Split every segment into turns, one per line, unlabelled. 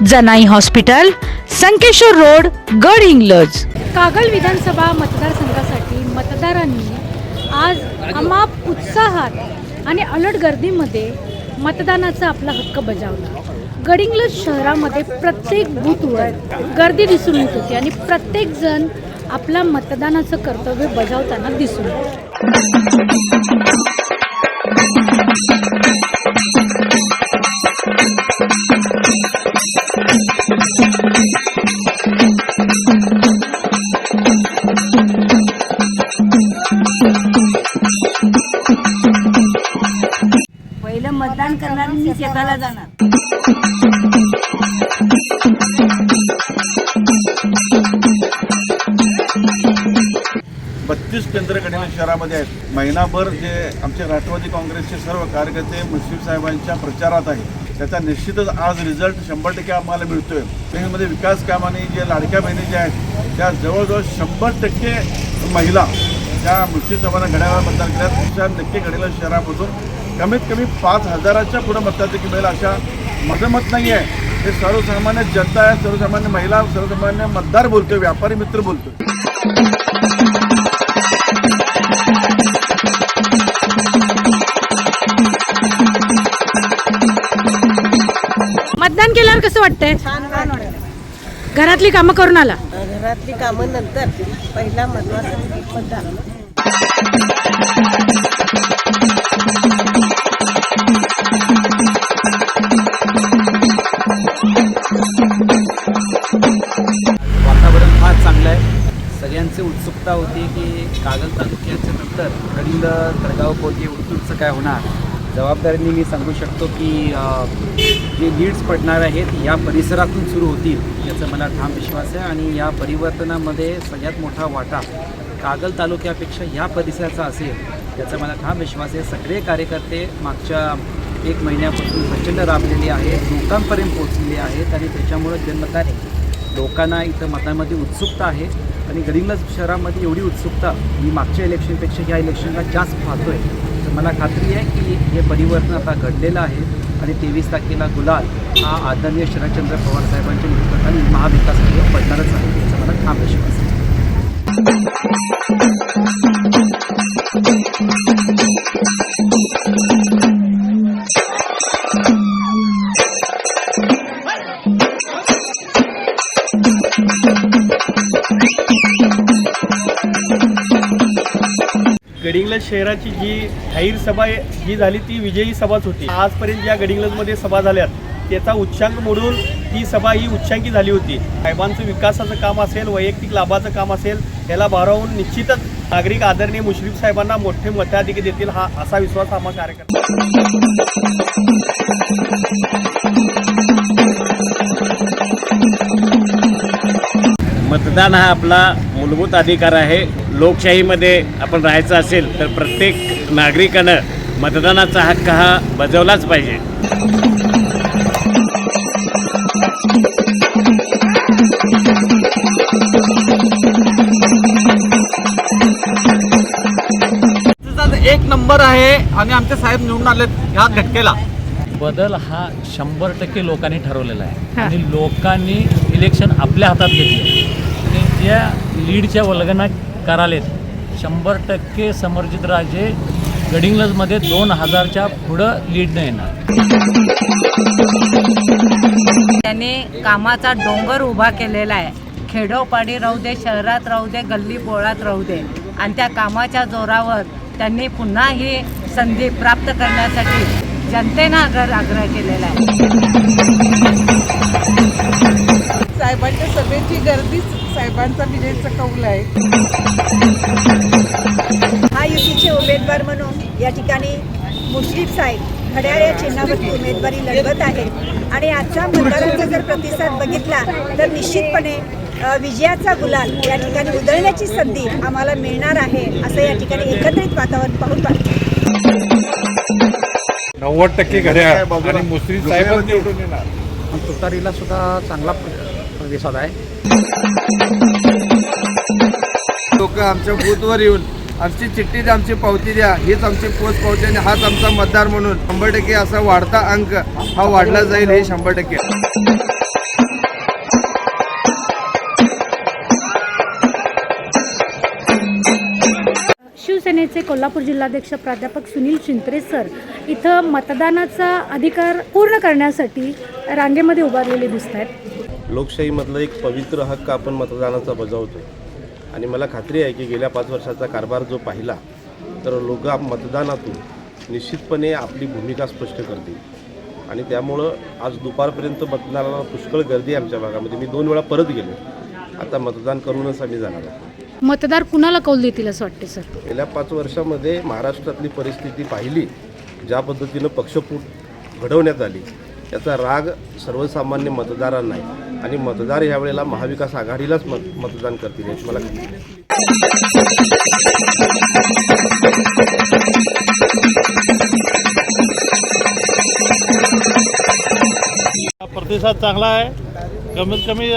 Janai hospital Sankeshwar road Gadhinglaj.
Kagal विधानसभा मतदारसंघासाठी मतदारांनी आज अमाप उत्साहात आणि अलट गर्दीमध्ये मतदानाचा आपला हक्क बजावला. गडिंग्लज शहरामध्ये प्रत्येक बूथवर गर्दी दिसून येत होती आणि प्रत्येक जण आपला मतदानाचं कर्तव्य बजावताना दिसून
महिनाभर जे आमचे राष्ट्रवादी काँग्रेसचे सर्व कार्यकर्ते मुश्रीफ साहेबांच्या प्रचारात आहे त्याचा निश्चितच आज रिझल्ट शंभर टक्के आम्हाला मिळतोय. त्यामध्ये विकास कामाने जे लाडक्या बहिणी ज्या आहेत त्या जवळजवळ शंभर टक्के महिला त्या मुश्रीफ साहेबांना घड्याळा मतदान केल्या त्या नक्की घडेला शहरामधून कमीत कमी पाच हजाराच्या पुढे मतदान मिळेल अशा माझं मत नाही आहे हे सर्वसामान्य जनता आहे सर्वसामान्य महिला सर्वसामान्य मतदार बोलतोय व्यापारी मित्र बोलतोय.
वाटतंय?
छान छान वाटतं
घरातली कामं करून आला?
घरातली कामं नंतर पहिला महत्त्वाचा मतदान
वातावरण फार चांगलं आहे. सगळ्यांची उत्सुकता होती की कागल तालुक्याच्या नंतर कडिंद तळगाव पोती उत्तूरचं काय होणार? जबाबदारीने मी सांगू शकतो की जे लीड्स पडणार आहेत या परिसरातून सुरू होतील याचा मला ठाम विश्वास आहे. आणि या परिवर्तनामध्ये सगळ्यात मोठा वाटा कागल तालुक्यापेक्षा या परिसराचा असेल याचा मला ठाम विश्वास आहे. सगळे कार्यकर्ते मागच्या एक महिन्यापासून प्रचंड राबलेले आहेत लोकांपर्यंत पोहोचलेले आहेत. आणि त्याच्यामुळं जनमताने लोकांना इथं मतामध्ये उत्सुकता आहे. आणि गडिंग्लज शहरामध्ये एवढी उत्सुकता मी मागच्या इलेक्शनपेक्षा ह्या इलेक्शनला जास्त पाहतो आहे तर मला खात्री आहे की हे परिवर्तन आता घडलेलं आहे आणि तेवीस तारखेला गुलाल हा आदरणीय शरदचंद्र पवार साहेबांच्या नेतृत्वाखाली महाविकास आयोग पडणारच आहे. याचा मला ठाम विश्वास आहे.
गडिंग्लज शहराची जी जाहीर सभा जी झाली ती विजयी सभाच होती. आजपर्यंत ज्या गडिंग्लजमध्ये सभा झाल्यात त्याचा उच्चांक मोडून ही सभा ही उच्चांकी झाली होती. साहेबांचं विकासाचं काम असेल वैयक्तिक लाभाचं काम असेल याला भारावून निश्चितच नागरिक आदरणीय मुश्रीफ साहेबांना मोठे मताधिक देतील हा असा विश्वास आम्हा कार्यकर्ता
मतदान हा आपला मूलभूत अधिकार आहे. लोकशाहीमध्ये आपण राहायचं असेल तर प्रत्येक नागरिकानं मतदानाचा हक्क हा बजावलाच पाहिजे.
एक नंबर आहे आणि आमचे साहेब निवडून आले ह्या घटकेला.
बदल हा शंभर टक्के लोकांनी ठरवलेला आहे. आणि लोकांनी इलेक्शन आपल्या हातात घेतले आणि ज्या लीडच्या वल्गना करालेत. शंभर टक्के समर्जित राजे गडिंग्लजमध्ये दोन हजारच्या पुढं लीडनं येणार.
त्याने कामाचा डोंगर उभा केलेला आहे. खेडोपाडी राहू दे शहरात राहू दे गल्ली बोळात राहू दे. आणि त्या कामाच्या जोरावर त्यांनी पुन्हा ही संधी प्राप्त करण्यासाठी जनतेनं आग्रह आग्रह केलेला आहे.
साहेबांच्या सभेची गर्दीच साहेबांचा विजयचा कौल आहे.
महायुतीचे उमेदवार म्हणून या ठिकाणी मुश्रीफ साहेब घड्याळ या चिन्हावरती उमेदवारी लढवत आहेत. आणि आजचा मतदारांचा जर प्रतिसाद बघितला तर निश्चितपणे विजयाचा गुलाल या ठिकाणी उधळण्याची संधी आम्हाला मिळणार आहे असं या ठिकाणी एकत्रित वातावरण पाहून
नव्वद टक्के घड्याळ आणि मुस्लिम साहेब निवडून येणार.
तुतारीला सुद्धा चांगला प्रतिसाद आहे.
लोक आमच्या बूथवर येऊन आमची चिठ्ठी द्या आमची पावती द्या. हीच आमची पोच पावती आणि हाच आमचा मतदार म्हणून. शंभर टक्के असा वाढता अंक हा वाढला जाईल हे शंभर टक्के.
शिवसेनेचे कोल्हापूर जिल्हाध्यक्ष प्राध्यापक सुनील शिंत्रे सर इथं मतदानाचा अधिकार पूर्ण करण्यासाठी रांगेमध्ये उभारलेले दिसत आहेत
लोकशाहीमधला एक पवित्र हक्क आपण मतदानाचा बजावतो. आणि मला खात्री आहे की गेल्या पाच वर्षाचा कारभार जो पाहिला तर लोक मतदानातून निश्चितपणे आपली भूमिका स्पष्ट करतील. आणि त्यामुळं आज दुपारपर्यंत मतदानाला पुष्कळ गर्दी आहे आमच्या भागामध्ये. मी दोन वेळा परत गेलो. आता मतदान करूनच आम्ही जाणार आहोत.
मतदार कुणाला कौल देतील असं वाटते सर?
गेल्या पाच वर्षामध्ये महाराष्ट्रातली परिस्थिती पाहिली ज्या पद्धतीनं पक्षफूट घडवण्यात आली याचा राग सर्वसामान्य मतदारांना आहे. आणि मतदार यावेळेला महाविकास आघाडीलाच मत मतदान करतील याची मला
प्रतिसाद चांगला आहे. कमीत कमी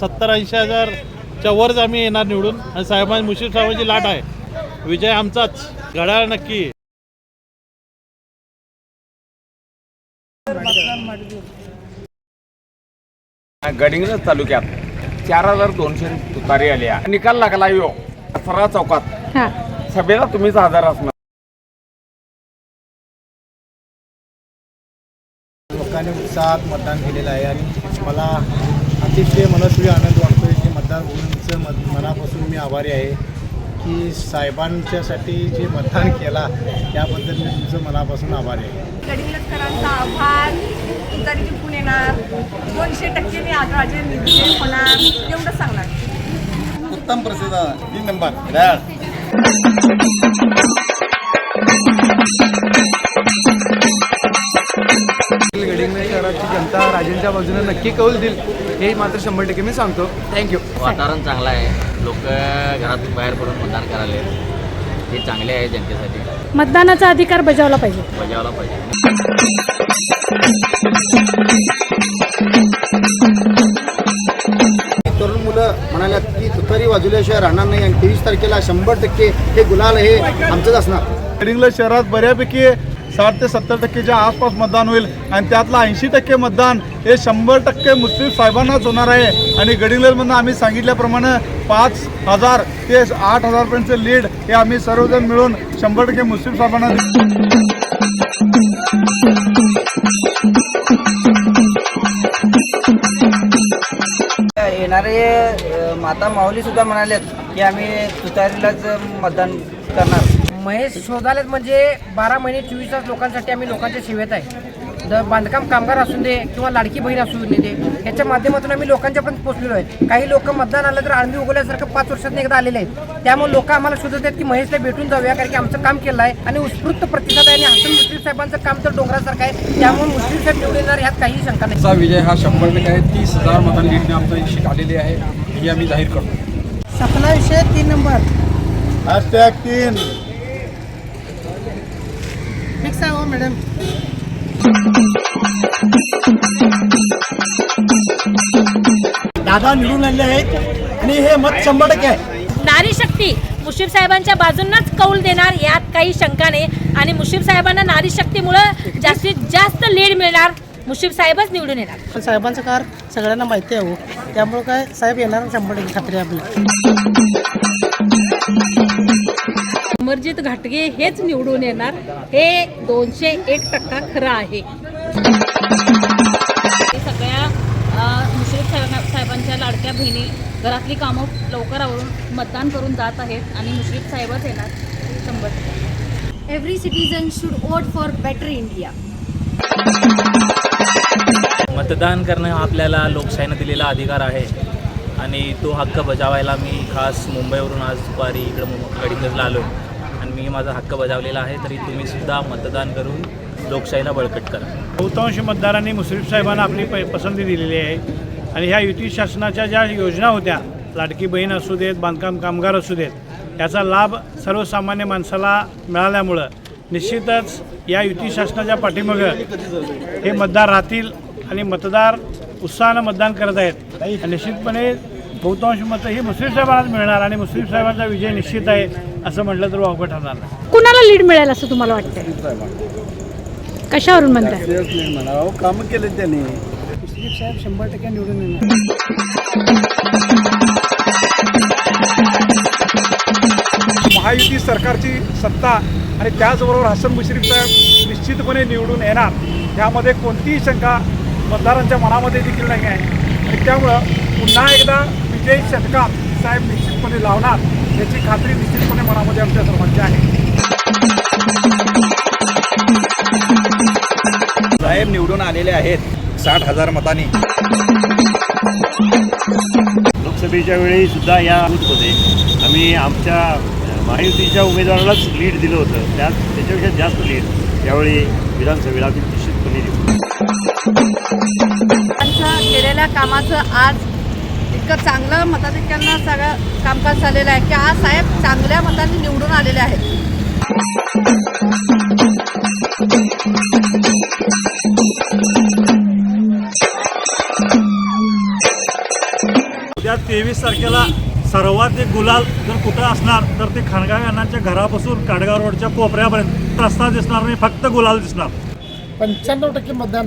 सत्तर ऐंशी हजारच्या वरच आम्ही येणार निवडून. आणि साहेबांची मुशीद साहेबांची लाट आहे. विजय आमचाच. घड्याळ नक्की.
गडिंग्लज तालुक्यात चार हजार दोनशे तुतारी आल्या. निकाल लागला यो. सरा चौकात.
हां.
सभेला तुम्हीच हजर असणार.
लोकांनी उत्साहात मतदान केलेलं आहे आणि मला अतिशय मनस्वी आनंद वाटतोय की मतदान म्हणूनचं मत मनापासून मी आभारी आहे. की साहेबांच्यासाठी जे मतदान केला त्याबद्दल मी तुमचं मनापासून आभारी आहे.
आभार. तुतारी जिंकून येणार. दोनशे टक्के मी राजे विजय होणार. एवढं सांगणार.
उत्तम प्रसिद्ध तीन नंबर
शहराची जनता राजेंच्या बाजूने नक्की कौल देईल हे मात्र शंभर टक्के मी सांगतो. थँक्यू
वातावरण चांगलं आहे. लोक घरातून बाहेर पडून मतदान करायले हे चांगले आहे जनतेसाठी.
मतदानाचा अधिकार बजावला पाहिजे.
बजावला पाहिजे.
तरुण मुलं म्हणाल्यात की तुतारी वाजवल्याशिवाय राहणार नाही आणि तेवीस तारखेला शंभर टक्के हे गुलाल हे आमचंच असणार.
शहरात बऱ्यापैकी साठ ते सत्तर टक्केच्या आसपास मतदान होईल आणि त्यातलं ऐंशी टक्के मतदान हे शंभर टक्के मुस्लिम साहेबांनाच होणार आहे. आणि गडिंगलमधनं आम्ही सांगितल्याप्रमाणे पाच हजार ते आठ हजारपर्यंतचे लीड हे आम्ही सर्वजण मिळून शंभर टक्के मुस्लिम साहेबांना
येणारे माता माऊली सुद्धा म्हणालेत की आम्ही तुतारीलाच मतदान करणार.
महेश शोधालेत म्हणजे बारा महिने चोवीस तास लोकांसाठी आम्ही लोकांच्या सेवेत आहे. द- बांधकाम कामगार असू दे किंवा लाडकी बहीण असू दे याच्या माध्यमातून आम्ही लोकांच्यापर्यंत पोहोचलेलो आहे काही लोक मतदान आलं तर आळंदी उगवल्यासारखं पाच वर्षात एकदा आलेले आहेत. त्यामुळे लोक आम्हाला शोधत आहेत की महेशला भेटून जाऊया कारण की आमचं काम केलं आहे आणि उत्स्फूर्त प्रतिसाद आहे आणि हसन मुश्रीफ साहेबांचं काम तर डोंगरासारखं आहे. त्यामुळे मुश्रीफ साहेब निवडून येणार यात काही शंका नाही.
विजय हा शंभर टक्के आहे. तीस हजार मतांनी लीडने आमचा निश्चित आलेली आहे. ही आम्ही जाहीर करतो.
सपना विषय तीन नंबर.
हॅशटॅग तीन.
आहे हो मॅडम
दादा निवडून आले आहेत. आणि हे मत शंभर टक्के आहे.
नारी शक्ती मुश्रीफ साहेबांच्या बाजूंनाच कौल देणार यात काही शंका नाही. आणि मुश्रीफ साहेबांना नारी शक्तीमुळं जास्तीत जास्त लीड मिळणार. मुश्रीफ साहेबच निवडून येणार.
साहेबांचं कार सगळ्यांना माहिती आहे हो. त्यामुळे काय साहेब येणार शंभर टक्के खात्री आहे आपली.
अमरजित घाटगे हेच निवडून येणार. हे दोनशे एक टक्का खरं आहे. सगळ्या मुश्रीफ साहेबांच्या लाडक्या बहिणी घरातली कामं लवकर आवरून मतदान करून जात आहेत आणि मुश्रीफ साहेबच येणार. शंभर
every citizen should vote for better India
मतदान करणं हा आपल्याला लोकशाहीनं दिलेला अधिकार आहे. आणि तो हक्क बजावायला मी खास मुंबईवरून आज दुपारी इकडं मुं- गडिंग्लजला आलो आहे आणि मी माझा हक्क बजावलेला आहे तरी तुम्ही सुद्धा मतदान करून लोकशाहीला बळकट करा.
बहुतांश मतदारांनी मुश्रीफ साहेबांना आपली प- पसंती दिलेली आहे. आणि ह्या युती शासनाच्या ज्या योजना होत्या लाडकी बहीण असू देत बांधकाम कामगार असू देत याचा लाभ सर्वसामान्य माणसाला मिळाल्यामुळं निश्चितच या युती शासनाच्या पाठीमागं हे मतदार राहतील आणि मतदार उत्साहानं मतदान करत आहेत. निश्चितपणे बहुतांश मतं ही मुस्लिम साहेबांनाच मिळणार आणि मुस्लिम साहेबांचा विजय निश्चित आहे असं म्हटलं तर वावगं ठरणार नाही.
कुणाला लीड मिळेल असं तुम्हाला वाटतंय? कशावरून म्हणताय?
म्हणावं कामं केले त्यांनी.
महायुती सरकारची सत्ता आणि त्याचबरोबर हसन मुश्रीफ साहेब निश्चितपणे निवडून येणार. यामध्ये कोणतीही शंका मतदारांच्या मनामध्ये देखील नाही आहे. आणि त्यामुळं पुन्हा एकदा विजय शतकात साहेब निश्चितपणे लावणार याची खात्री निश्चितपणे मनामध्ये आमच्या सर्वांची आहे.
साहेब निवडून आलेले आहेत साठ हजार मतांनी.
लोकसभेच्या वेळी सुद्धा या बूथमध्ये आम्ही आमच्या महायुतीच्या उमेदवारालाच लीड दिलं होतं. त्यात त्याच्यापेक्षा जास्त लीड यावेळी विधानसभेला निश्चितपणे देऊ
त्यांचं केलेल्या कामाचं आज इतकं चांगलं मताधिक्यांना सगळं कामकाज झालेलं आहे की आज साहेब चांगल्या मतांनी निवडून आलेले आहेत.
उद्या तेवीस तारखेला सर्वाधिक गुलाल जर कुठं असणार तर ते खाणगाव यांच्या घरापासून काडगाव रोडच्या कोपऱ्यापर्यंत रस्ता दिसणार नाही फक्त गुलाल दिसणार.
पंच्याण्णव टक्के मतदान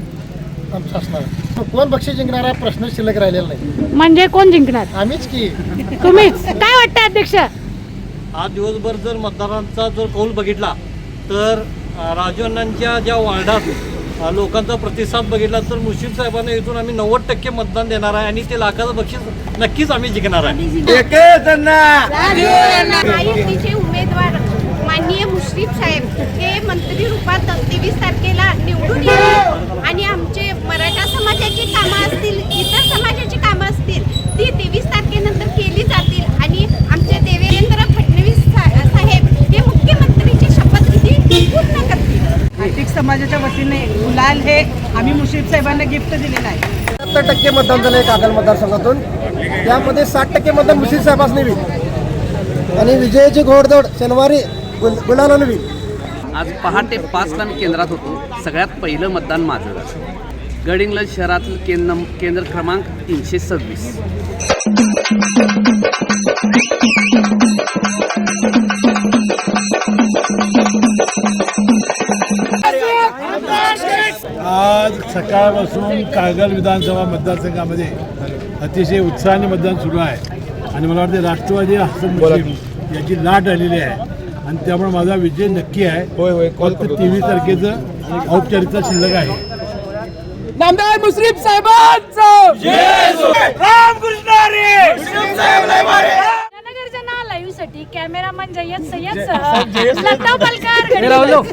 आमचं असणार. कोण बक्षीस जिंकणार हा प्रश्न शिल्लक राहिलेला नाही.
म्हणजे कोण जिंकणार?
आम्हीच की.
तुम्हीच. काय वाटतं अध्यक्ष?
आज दिवसभर जर मतदारांचा जर कौल बघितला तर अ, राजू अण्णांच्या ज्या वार्डात अ, लोकांचा प्रतिसाद बघितला तर मुश्रीफ साहेबांना इथून आम्ही नव्वद टक्के मतदान देणार आहे आणि ते लाखाचं बक्षीस नक्कीच आम्ही जिंकणार आहे.
महायुतीचे उमेदवार माननीय मुश्रीफ साहेब हे मंत्री रूपात तेवीस तारखेला निवडून येतील आणि आमचे मराठा समाजाची कामं असतील इतर समाजाची कामं असतील ती तेवीस तारखेनंतर केली जातील. आणि आमचे देवेंद्र फडणवीस साहेब हे मुख्यमंत्रीची शपथविधी पूर्ण करतील.
आर्थिक समाजाच्या वतीने गुलाल हे आम्ही मुश्रीफ साहेबांना गिफ्ट दिलेलं आहे.
सत्तर टक्के मतदान झालं आहे कागल मतदारसंघातून. त्यामध्ये साठ टक्के मतदान मुश्रीफ साहेबांच नेवी आणि विजयाची घोडदौड शनिवारी गुल गुलाला नवी
आज पहाटे पाचला मी केंद्रात होतो. सगळ्यात पहिलं मतदान माझं. गडिंग्लज शहरातील केंद्र केंद्र क्रमांक तीनशे सव्वीस.
आज सकाळपासून कागल विधानसभा मतदारसंघामध्ये अतिशय उत्साहाने मतदान सुरू आहे. आणि मला वाटते राष्ट्रवादी हसन याची लाट आलेली आहे. आणि त्यामुळे माझा विजय नक्की आहे. होय होय. फक्त तेवीस तारखेचं औपचारिकता शिल्लक आहे.
नामदार मुश्रीफ साहेबांचं.
साठी कॅमेरामन जय्यद सय्यद.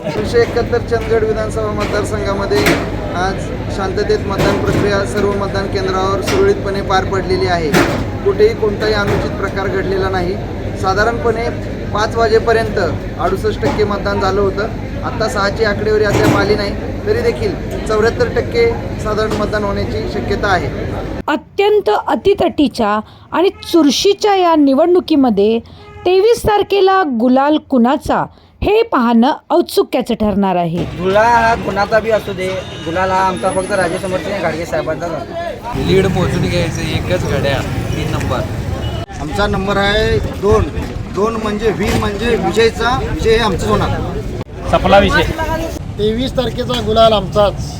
एकशे एकाहत्तर चंदगड विधानसभा मतदारसंघामध्ये आज शांततेत मतदान प्रक्रिया सर्व मतदान केंद्रावर सुरळीतपणे पार पडलेली आहे. कुठेही कोणताही अनुचित प्रकार घडलेला नाही. साधारणपणे पाच वाजेपर्यंत अडुसष्ट टक्के मतदान झालं होतं. आत्ता सहाची आकडेवारी अद्याप आली नाही. तरी देखील चौऱ्याहत्तर टक्के साधारण मतदान होण्याची शक्यता आहे.
अत्यंत अतितटीच्या आणि चुरशीच्या या निवडणुकीमध्ये तेवीस तारखेला गुलाल कुणाचा हे पाहणं औत्सुक्याचं ठरणार आहे.
गुलाल हा कुणाचा बी असू दे गुलाल हा आमचा फक्त राजेसमर्थने गाडगे साहेबांचा
लीड मोजून घ्यायचं एकच घड्या तीन नंबर.
आमचा नंबर आहे दोन. दोन म्हणजे व्ही म्हणजे विजयचा विजय हे आमचंच होणार.
सपला विषय
तेवीस तारखेचा गुलाल आमचाच.